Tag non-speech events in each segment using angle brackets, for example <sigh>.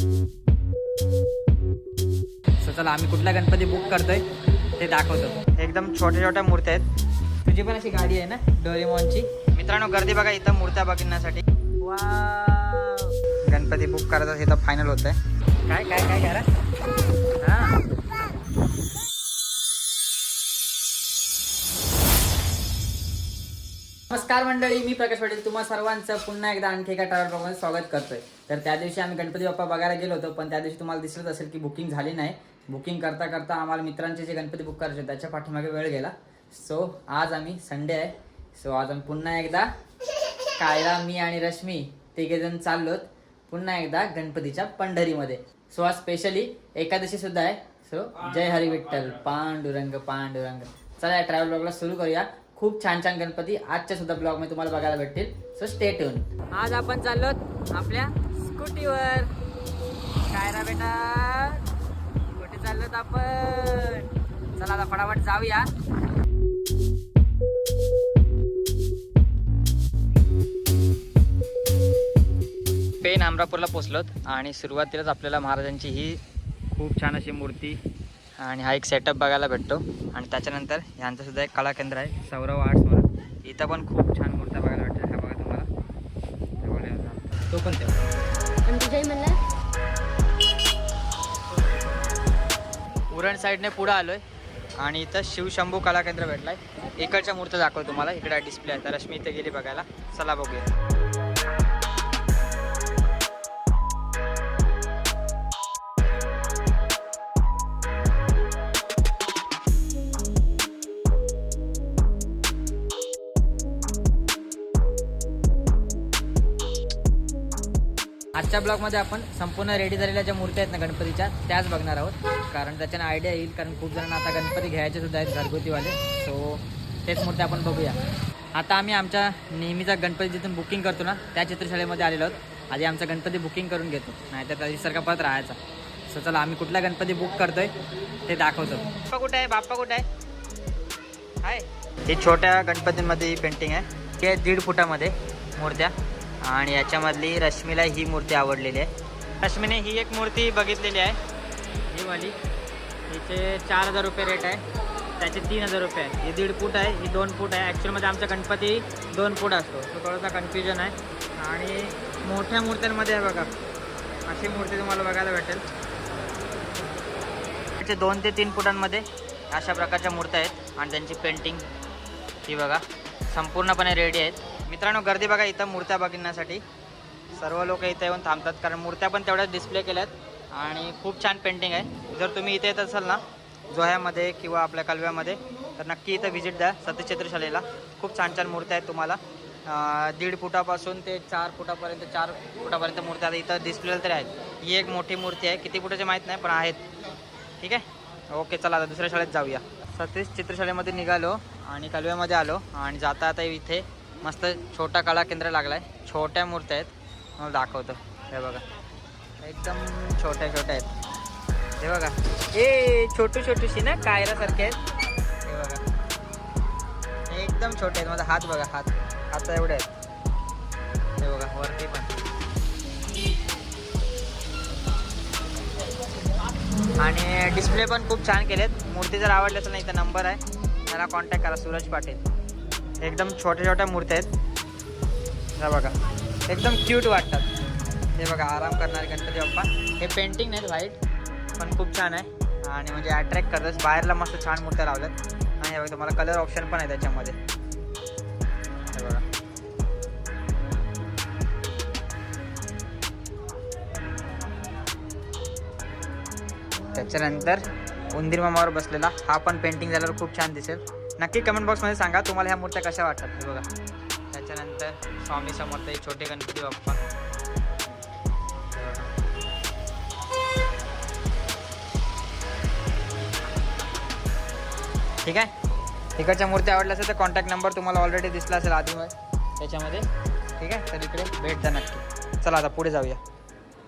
So, चला आम्ही कुठला गणपती बुक करतोय ते दाखवतो. एकदम छोट्या छोट्या मूर्त्या आहेत. तुझी पण अशी गाडी आहे ना डोरेमॉनची? मित्रांनो गर्दी बघा इथं मूर्त्या बघण्यासाठी. गणपती बुक करायचं इथं फायनल होत आहे काय काय काय करा? नमस्कार मंडळी मी प्रकाश पाटील. तुम्हा सर्वांचं पुन्हा एकदा आणखी एका ट्रॅव्हल ब्लॉगमध्ये स्वागत करतोय. तर त्या दिवशी आम्ही गणपती बाप्पा बघायला गेलो होतो पण त्या दिवशी तुम्हाला दिसलंच असेल की बुकिंग झाली नाही. बुकिंग करता करता आम्हाला मित्रांचे जे गणपती बुक करायचे त्याच्या पाठीमागे वेळ गेला. सो आज आम्ही संडे आहे. सो आज आम्ही पुन्हा एकदा कायला मी आणि रश्मी तिघेजण चाललोत पुन्हा एकदा गणपतीच्या पंढरीमध्ये. सो आज स्पेशली एकादशी सुद्धा आहे. सो जय हरी विठ्ठल. पांडुरंग पांडुरंग. चला या ट्रॅव्हल ब्लॉगला सुरू करूया. खूप छान छान गणपती आजच्या सुद्धा ब्लॉगमध्ये तुम्हाला बघायला भेटतील. सो स्टे ट्यून आज आपण चाललो आपल्या स्कूटीवर. काय रा बेटा. कुठे चाललोत आपण. चला आता फटाफट जाऊया. पेन अमरापूरला पोचलोत आणि सुरुवातीलाच आपल्याला महाराजांची ही खूप छान अशी मूर्ती आणि हा एक सेटअप बघायला भेटतो. आणि त्याच्यानंतर यांचं सुद्धा एक कला केंद्र आहे सौरव आर्ट्स म्हणून. इथं पण खूप छान मूर्त्या बघायला भेटतात. हा बघा तुम्हाला. तो पण तेव्हा म्हणला उरण साईडने पुढं आलोय. आणि इथं शिवशंभू कला केंद्र भेटलाय. इकडच्या मूर्त्या दाखवतो तुम्हाला. इकडे डिस्प्ले आहे. तर रश्मी इथे गेली बघायला. चला बघूया. आजच्या ब्लॉगमध्ये आपण संपूर्ण रेडी झालेल्या ज्या मूर्त्या आहेत ना गणपतीच्या त्याच बघणार आहोत. कारण त्याच्यानं आयडिया येईल कारण खूप जणांना आता गणपती घ्यायचे सुद्धा आहेत घरगुतीवाले. सो तेच मूर्ती आपण बघूया. आता आम्ही आमच्या नेहमीचा गणपती जिथून बुकिंग करतो ना त्या चित्रशाळेमध्ये आलेलो आहोत. आधी आमचा गणपती बुकिंग करून घेतो नाहीतर त्याच्यासारखा परत राहायचा. सो चला आम्ही कुठला गणपती बुक करतोय ते दाखवतो. बाप्पा कुठे आहे? बाप्पा कुठे आहे? हाय. ही छोट्या गणपतींमध्ये ही पेंटिंग आहे. ती दीड फुटामध्ये मूर्त्या. आणि याच्यामधली रश्मीला ही मूर्ती आवडलेली आहे. रश्मीने ही एक मूर्ती बघितलेली आहे. ही वाली. हिचे चार हजार रुपये रेट आहे. त्याचे तीन हजार रुपये आहे. ही दीड फूट आहे ही दोन फूट आहे. ॲक्च्युअलमध्ये आमचा गणपती दोन फूट असतो. तो थोडासा कन्फ्युजन आहे. आणि मोठ्या मूर्त्यांमध्ये आहे बघा. अशी मूर्ती तुम्हाला बघायला भेटेल. त्याचे दोन ते तीन फुटांमध्ये अशा प्रकारच्या मूर्त्या आहेत. आणि त्यांची पेंटिंग ही बघा. संपूर्णपणे रेडी आहेत. मित्रांनो गर्दी बघा इथं मूर्त्या बघण्यासाठी. सर्व लोक इथे येऊन थांबतात कारण मूर्त्या पण तेवढ्याच डिस्प्ले केल्यात. आणि खूप छान पेंटिंग आहे. जर तुम्ही इथे येत असाल ना जोह्यामध्ये किंवा आपल्या कलव्यामध्ये तर नक्की इथं व्हिजिट द्या सत्यचित्रशालेला खूप छान छान मूर्त्या आहेत तुम्हाला. दीड फुटापासून ते चार फुटापर्यंत चार फुटापर्यंत मूर्त्या इथं डिस्प्लेला तरी आहेत. ही एक मोठी मूर्ती आहे. किती फुटाची माहीत नाही पण आहेत. ठीक आहे? ओके चला आता दुसऱ्या शाळेत जाऊया. सतीश चित्रशाळेमध्ये निघालो आणि कलव्यामध्ये आलो. आणि जाता आता इथे मस्त छोटा कला केंद्र लागला आहे छोट्या मूर्त्या आहेत. मला दाखवतो. हे बघा. एकदम छोट्या छोट्या आहेत. हे बघा. ए छोटू छोटूशी ना? कायरासारखे आहेत. हे बघा. हे एकदम छोटे आहेत. माझा हात बघा हात. हात एवढे आहेत. हे बघा वरती पण. आणि डिस्प्ले पण खूप छान केलेत. मूर्ती जर आवडली नाही तर नंबर आहे. त्याला कॉन्टॅक्ट करा सूरज पाटील. एकदम छोट्या छोट्या मूर्त्या आहेत. हे बघा. एकदम क्यूट वाटतात. हे बघा आराम करणारे गणपती बाप्पा. हे पेंटिंग नाहीत व्हाईट पण खूप छान आहे. आणि म्हणजे अट्रॅक्ट करतात. बाहेरला मस्त छान मूर्त्या लावल्यात. आणि हे बघा तुम्हाला कलर ऑप्शन पण आहे त्याच्यामध्ये. हे बघा. त्याच्यानंतर उंदीर मामावर बसलेला. हा पण पेंटिंग झाल्यावर खूप छान दिसेल. नक्की कमेंट बॉक्समध्ये सांगा तुम्हाला ह्या मूर्त्या कशा वाटतात? हे बघा. त्याच्यानंतर स्वामी समर्थ हे छोटे गणपती बाप्पा. ठीक आहे? इकडच्या मूर्ती आवडल्या असेल तर कॉन्टॅक्ट नंबर तुम्हाला ऑलरेडी दिसला असेल आधी त्याच्यामध्ये. ठीक आहे? तर इकडे भेट द्या नक्की. चला आता पुढे जाऊया.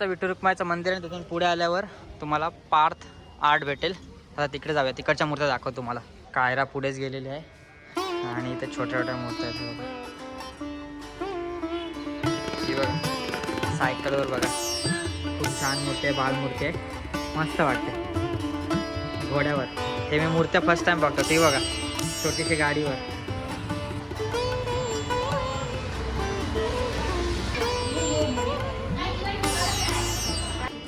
तर विठ्ठल रुक्माईचं मंदिर आहे तिथून पुढे आल्यावर तुम्हाला पार्थ आर्ट भेटेल. आता तिकडे जाऊया. तिकडच्या मूर्त्या दाखव तुम्हाला. कायरा पुढेच गेलेली आहे. आणि इथे छोट्या छोट्या मूर्त्या आहेत बघा. बघा. सायकलवर बघा. खूप छान मूर्ती आहे बालमूर्ती आहे. मस्त वाटते. घोड्यावर. हे मी मूर्त्या फर्स्ट टाइम बघतो. ती बघा. छोटीशी गाडीवर.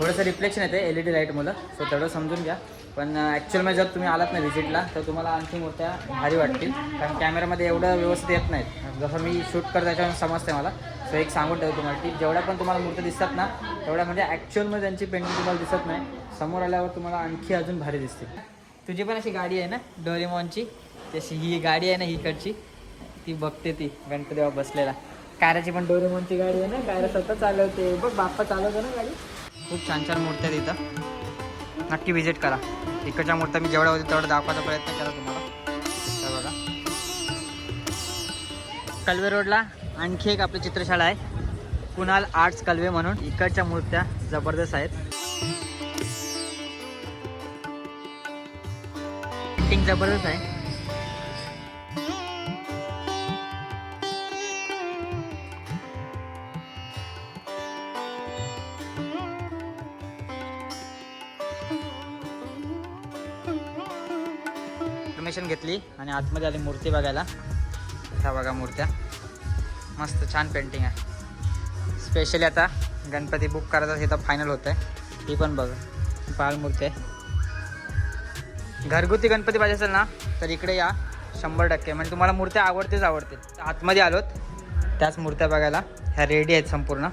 थोडंसं रिफ्लेक्शन येते एल ई डी लाईटमुळं सो तेवढं समजून घ्या. पण ॲक्च्युअलमध्ये जर तुम्ही आलात ना व्हिजिटला तर तुम्हाला आणखी मूर्त्या भारी वाटतील. कारण कॅमेऱ्यामध्ये एवढं व्यवस्थित येत नाहीत. जसं मी शूट करतो त्याच्यावर समजते मला. सो एक सांगून ठेवतो तुम्हाला की जेवढ्या पण तुम्हाला मूर्त्या दिसतात ना तेवढ्या म्हणजे ॲक्च्युअलमध्ये त्यांची पेंटिंग तुम्हाला दिसत नाही. समोर आल्यावर तुम्हाला आणखी अजून भारी दिसतील. तुझी पण अशी गाडी आहे ना डोरेमॉनची? तशी ही गाडी आहे ना इकडची ती बघते ती गणपती बसलेला. काराची पण डोरेमॉनची गाडी आहे ना कायरा स्वतः चालवते. बघ बाप्पा चालवतो ना गाडी. खूप छान छान मूर्त्या आहेत नक्की व्हिजिट करा. इकडच्या मूर्त्या मी जेवढ्या होते तेवढं दाखवायचा प्रयत्न करा तुम्हाला. बघा. कलवे रोडला आणखी एक आपली चित्रशाळा आहे. कुणाल आर्ट्स कलवे म्हणून. इकडच्या मूर्त्या जबरदस्त आहेत. पेंटिंग जबरदस्त आहे. दर्शन घेतली आणि आतमध्ये आली मूर्ती बघायला. ह्या बघा मूर्त्या. मस्त छान पेंटिंग आहे. स्पेशली आता गणपती बुक करायचं हे तर फायनल होतं आहे ही पण बघा. बालमूर्ती आहे. घरगुती गणपती पाहिजे असेल ना तर इकडे या. शंभर टक्के. म्हणजे तुम्हाला मूर्त्या आवडतेच आवडतील. आतमध्ये आलोत. त्याच मूर्त्या बघायला. ह्या रेडी आहेत संपूर्ण.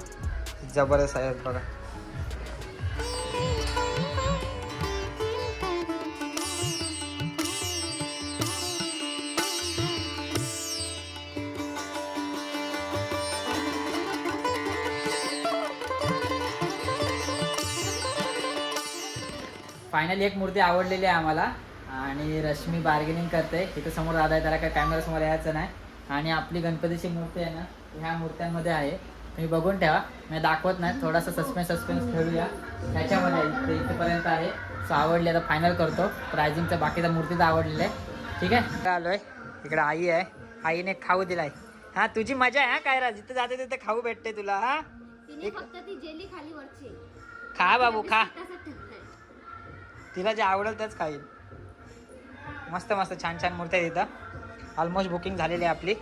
जबरदस्त आहेत बघा. फायनली एक मूर्ती आवडलेली आहे आम्हाला. आणि रश्मी बार्गेनिंग करते इथं समोर दादा आहे त्याला काय कॅमेरा समोर यायचं नाही. आणि आपली गणपतीची मूर्ती आहे ना ह्या मूर्त्यांमध्ये आहे. तुम्ही बघून ठेवा. मी दाखवत नाही थोडासा सस्पेन्स सस्पेन्स ठेवूया. त्याच्यामध्ये आहे. इथे इथेपर्यंत आहे. सो आवडली आता फायनल करतो. प्रायझिंगचं बाकीच्या मूर्ती तर आवडलेलं आहे ठीक आहे? आलोय. इकडे आई आहे. आईने खाऊ दिलाय. हा तुझी मजा आहे हा काय रा जिथे जाते तिथे खाऊ भेटते तुला हा? खा बाबू खा. तिला जे आवडेल तेच खाईल. मस्त मस्त छान छान मूर्त्या आहेत ऑलमोस्ट बुकिंग झालेली आहे आपली.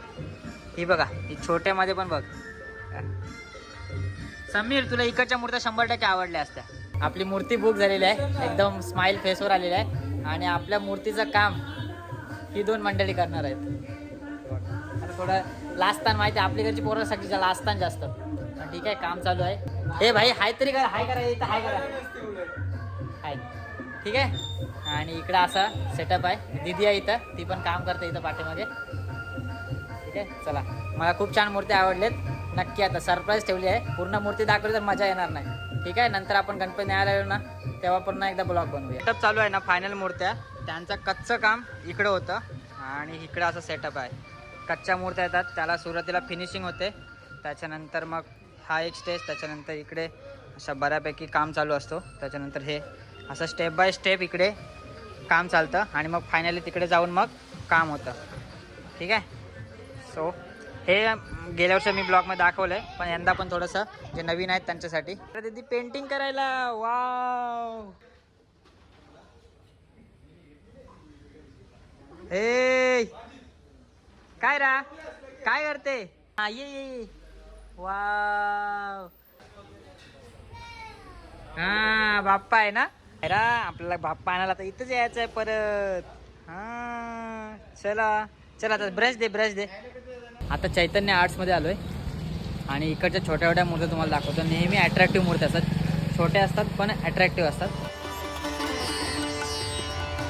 ही बघा ही छोट्यामध्ये पण बघ. समीर तुला इकडच्या मूर्त्या शंभर टक्के आवडल्या असत्या. आपली मूर्ती बुक झालेली आहे. एकदम स्माईल फेसवर आलेली आहे. आणि आपल्या मूर्तीचं काम ही दोन मंडळी करणार आहेत. थोडं लास्तान माहिती आहे, आपली घरची पोरं सगळी लास्तान जास्त. पण ठीक आहे काम चालू आहे. हे भाई हाय तरी हाय करा इथं हाय करा. हाय. ठीक आहे? आणि इकडं असा सेटअप आहे. दिदी आहे इथं. ती पण काम करते इथं पाठीमध्ये ठीक आहे? चला. मला खूप छान मूर्ती आवडलेत. नक्की आता सरप्राईज ठेवली आहे. पूर्ण मूर्ती दाखवली तर मजा येणार नाही. ठीक आहे? नंतर आपण गणपती न्यायला येऊ ना. तेव्हा पुन्हा एकदा ब्लॉग बनवूया. सेटअप चालू आहे ना फायनल मूर्त्या. त्यांचं कच्चं काम इकडं होतं. आणि इकडं असं सेटअप आहे. कच्च्या मूर्त्या येतात. त्याला सुरुवातीला फिनिशिंग होते. त्याच्यानंतर मग हा एक स्टेज त्याच्यानंतर इकडे अशा बऱ्यापैकी काम चालू असतो. त्याच्यानंतर हे असं स्टेप बाय स्टेप इकडे काम चालतं आणि मग फायनली तिकडे जाऊन मग काम होतं. ठीक आहे? सो हे गेल्या वर्षी मी ब्लॉगमध्ये दाखवलं आहे पण यंदा पण थोडंसं जे नवीन आहेत त्यांच्यासाठी. तर दीदी पेंटिंग करायला. वाव हे काय रा? काय करते? हा ये ये ये. वाव हा बाप्पा आहे ना? अरे आपल्याला भाप पाण्याला तर इथंच यायचं आहे परत. हा चला चला आता ब्रश दे ब्रश दे. आता चैतन्य आर्ट्समध्ये आलोय. आणि इकडच्या छोट्या छोट्या मूर्त्या तुम्हाला दाखवतो. नेहमी अट्रॅक्टिव्ह मूर्त्या असतात. छोट्या असतात पण अट्रॅक्टिव्ह असतात.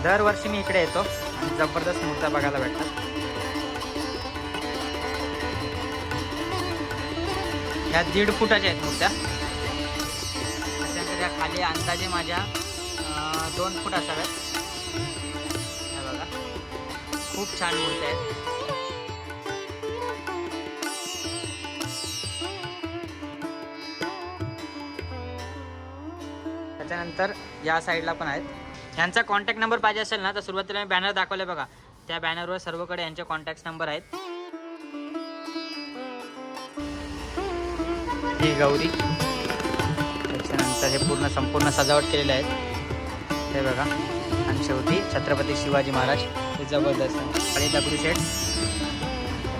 दरवर्षी मी इकडे येतो. आणि जबरदस्त मूर्त्या बघायला भेटतात. ह्या दीड फुटाच्या आहेत मूर्त्या. त्याच्यानंतर खाली अंदाजे माझ्या दोन फूट असाव्यात हे बघा. खूप छान मूर्त्या आहेत त्याच्यानंतर या साईडला पण आहेत. यांचा कॉन्टॅक्ट नंबर पाहिजे असेल ना तर सुरुवातीला मी बॅनर दाखवले बघा. त्या बॅनरवर सर्वकडे यांचे कॉन्टॅक्ट नंबर आहेत. ही गौरी. त्याच्यानंतर हे पूर्ण संपूर्ण सजावट केलेले आहेत. हे बघा. आणि शेवटी छत्रपती शिवाजी महाराज हे जबरदस्त आणि दगडी सेट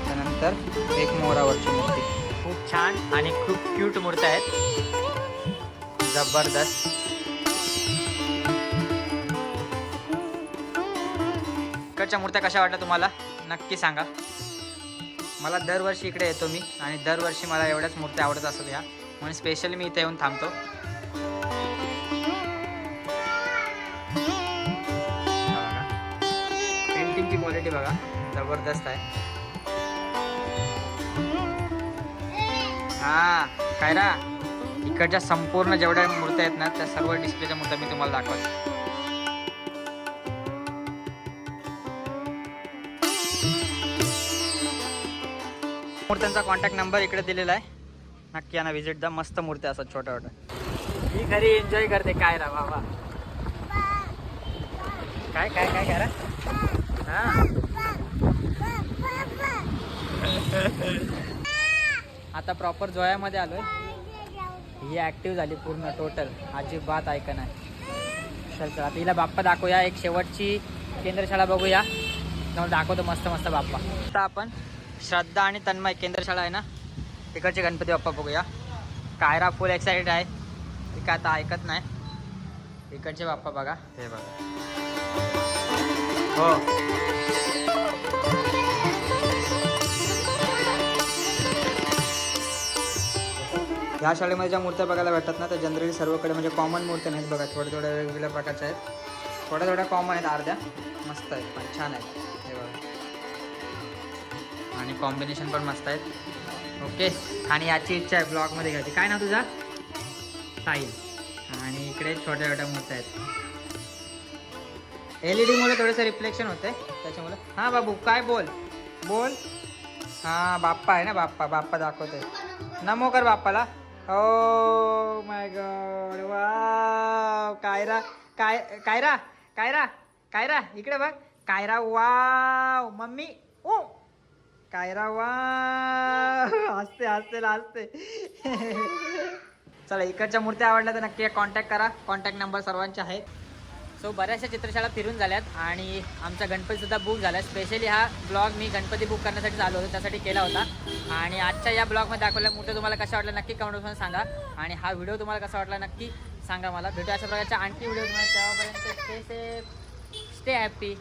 त्यानंतर एक मोरावरची मूर्ती. खूप छान आणि खूप क्यूट मूर्त्या आहेत. जबरदस्त. इकडच्या मूर्त्या कशा वाटल्या तुम्हाला? नक्की सांगा. मला दरवर्षी इकडे येतो मी आणि दरवर्षी मला एवढ्याच मूर्त्या आवडत असत ह्या म्हणून स्पेशली मी इथे येऊन थांबतो. बघा जबरदस्त आहे. हा काय रा इकडच्या संपूर्ण जेवढ्या मूर्त्या आहेत ना त्या सर्व डिस्प्लेच्या मूर्त्या मी तुम्हाला दाखवतो. मूर्त्यांचा कॉन्टॅक्ट नंबर इकडे दिलेला आहे. नक्की यांना व्हिजिट द्या मस्त मूर्त्या असतात छोट्या छोट्या. मी घरी एन्जॉय करते काय रा बाबा. काय काय काय करा हा. आता प्रॉपर जोयामध्ये आलो ही ऍक्टिव्ह झाली पूर्ण टोटल अजिबात ऐकन आहे चल चल आता हिला बाप्पा दाखवूया. एक शेवटची केंद्रशाळा बघूया. जाऊन दाखवतो मस्त मस्त बाप्पा. आता आपण श्रद्धा आणि तन्मय केंद्रशाळा आहे ना? तिकडचे गणपती बाप्पा बघूया. कायरा फुल एक्साइटेड आहे. ती काय आता ऐकत नाही. इकडचे बाप्पा बघा. हे बघा. हो. ह्या शाळेमध्ये ज्या मूर्त्या बघायला भेटतात ना त्या जनरली सर्वकडे म्हणजे कॉमन मूर्त्या नाहीत बघा. थोड्या थोड्या वेगवेगळ्या प्रकारच्या आहेत. थोड्या थोड्या कॉमन आहेत अर्ध्या. मस्त आहेत पण छान आहेत. हे बघा. आणि कॉम्बिनेशन पण मस्त आहेत. ओके आणि याची इच्छा आहे ब्लॉगमध्ये घ्यायची. काय ना तुझा? साईल आणि इकडे छोट्या छोट्या मूर्त्या आहेत. एल ई डीमुळे थोडंसं रिफ्लेक्शन होते त्याच्यामुळे. हां बाबू काय बोल? बोल. हां बाप्पा आहे ना बाप्पा. बाप्पा दाखवतोय. नमो कर बाप्पाला. Oh my God wow Kaira काय कायरा कायरा कायरा इकडे बघ. Kaira wow mummy oh Kaira wow हसते हसते हसते. <laughs> चला इकडच्या मूर्त्या आवडल्या तर नक्की कॉन्टॅक्ट करा. कॉन्टॅक्ट नंबर सर्वांचे आहेत. सो बऱ्याचशा चित्रशाळा फिरून झाल्यात आणि आमचा गणपतीसुद्धा बुक झाला. स्पेशली हा ब्लॉग मी गणपती बुक करण्यासाठी चालू होतो त्यासाठी केला होता. आणि आजच्या या ब्लॉगमध्ये दाखवल्या मूर्त्या तुम्हाला कशा वाटलं नक्की कमेंटमध्ये सांगा. आणि हा व्हिडिओ तुम्हाला कसा वाटला नक्की सांगा मला. भेटू अशा प्रकारच्या आणखी व्हिडिओ तुम्हाला तेव्हापर्यंत स्टे सेफ स्टे हॅपी